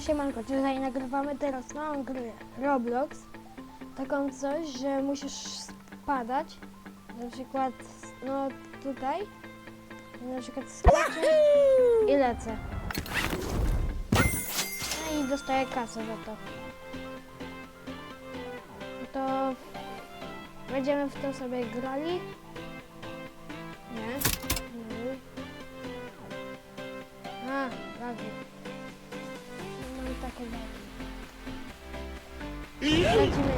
No siemanko, tutaj nagrywamy teraz nową grę Roblox. Taką coś, że musisz spadać. Na przykład, no tutaj. Na przykład skaczę i lecę. No i dostaję kasę za to. To będziemy w to sobie grali. Nie. A, lagi. Takie lagi. Lecimy.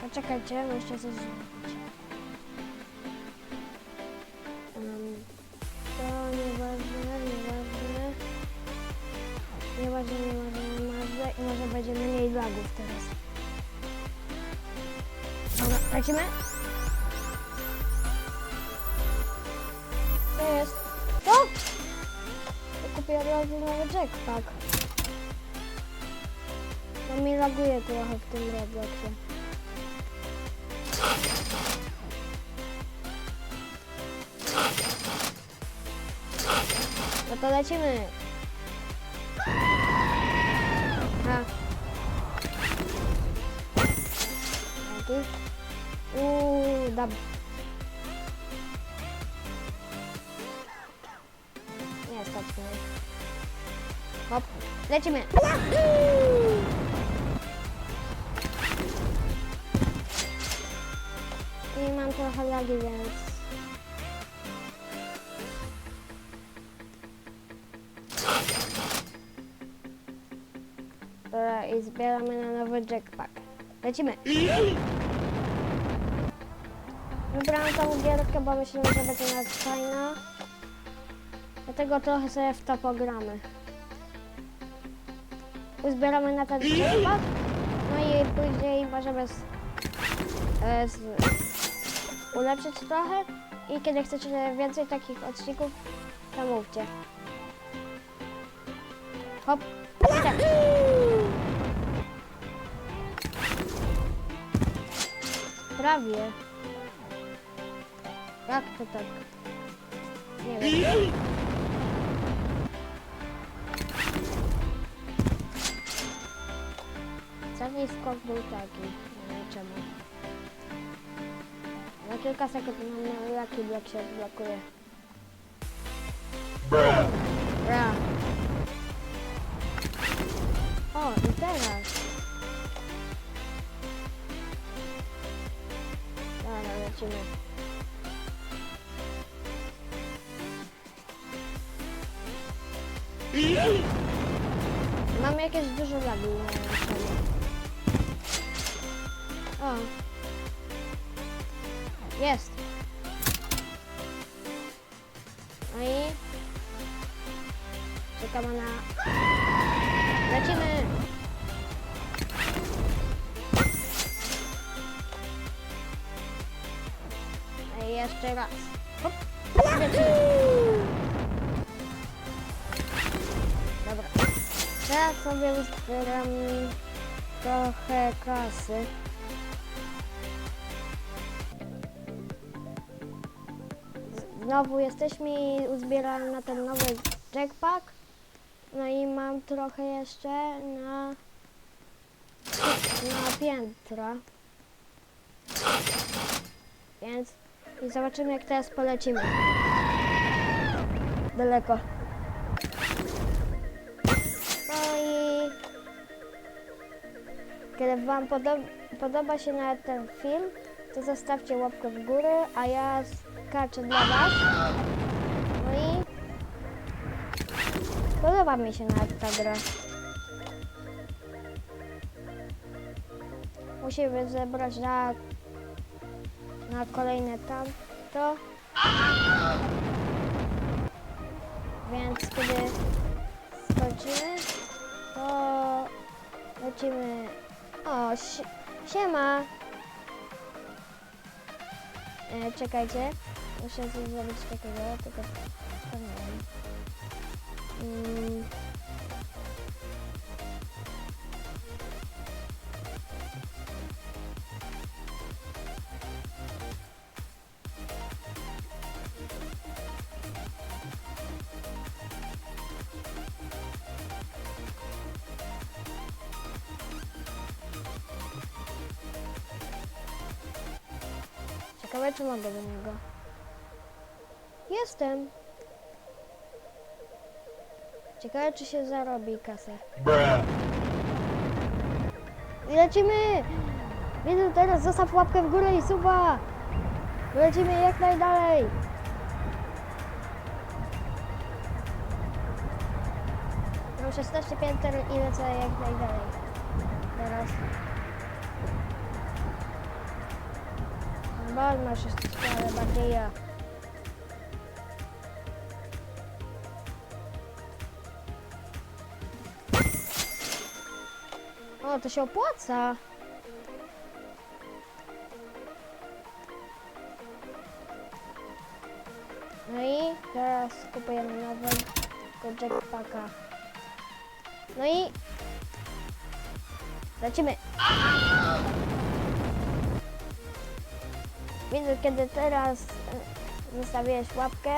Poczekajcie, muszę coś zrobić. Um, to nieważne, nieważne. Nieważne, nieważne, nieważne. I może będzie mniej lagów teraz. Dobra, lecimy? Co jest? Razu nowy jackpack. To mi laguje trochę w tym Robloxie. No to lecimy. A. Dzięki. Uuu, dab. Mnie. Hop, lecimy. I mam trochę lagi, więc... Dobra, i zbieramy na nowy jackpack. Lecimy. Wybrałam tą gierkę, bo myślę, że będzie nawet fajna. Dlatego trochę sobie w to pogramy. Uzbieramy na ten jackpack. No i później możemy z, e, z, ulepszyć trochę. I kiedy chcecie więcej takich odcinków, to mówcie. Hop. tak. Prawie. Jak to tak? Nie wiem. Ostatni skok był taki. Nie wiem czemu. Na kilka sekund mam na jaki blok się blokuje. Bra. O, i teraz. Dobra, lecimy. Mam jakieś dużo lagi na ekranie. O. Jest. No i... Czekamy na... Lecimy! No i jeszcze raz. Hop. Lecimy. Dobra. Teraz sobie uzbieram trochę kasy. Znowu jesteśmy i uzbieram na ten nowy jackpack. No i mam trochę jeszcze na, na piętra. Więc i zobaczymy jak teraz polecimy. Daleko. No i kiedy Wam podo- podoba się na ten film, to zostawcie łapkę w górę, a ja skaczę dla Was. No i podoba mi się nawet ta gra. Musimy zebrać na, na kolejne tamto. Więc kiedy skończymy, to lecimy. O, si siema! E, czekajcie, Muszę coś zrobić takiego, tylko to nie wiem. Ciekawe, czy mogę do niego. Jestem. Ciekawe, czy się zarobi kasę. I lecimy! Widzę teraz, zostaw łapkę w górę i suba! Lecimy jak najdalej! Mam 16 pięter i lecę jak najdalej. Teraz. Bal ma 16, ale bardziej ja. O, to się opłaca. No i teraz kupujemy nowego jackpacka. No i lecimy. Widzę, kiedy teraz e, zostawiłeś łapkę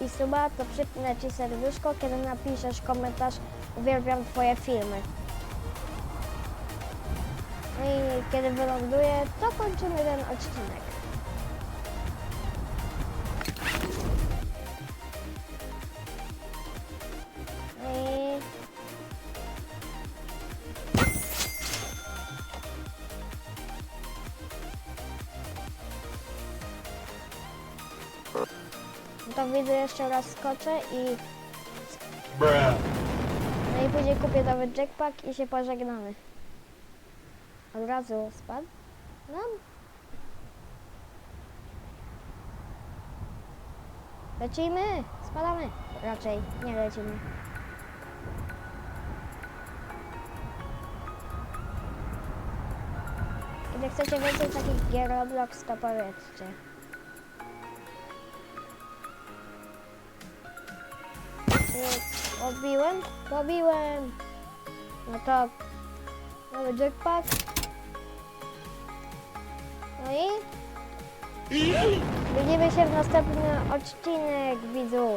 i suba, to przypnę Ci serduszko, kiedy napiszesz komentarz uwielbiam Twoje filmy. No i kiedy wyląduję, to kończymy ten odcinek. To widzę jeszcze raz skoczę i no i później kupię nowy jackpack i się pożegnamy. Od razu spadł? No. Lecimy! Spadamy! Raczej nie lecimy. Kiedy chcecie więcej takich gier Roblox, to powiedzcie. Czy Pobiłem? No to Nowy jackpot. No i widzimy się w następnym odcinek, widzu.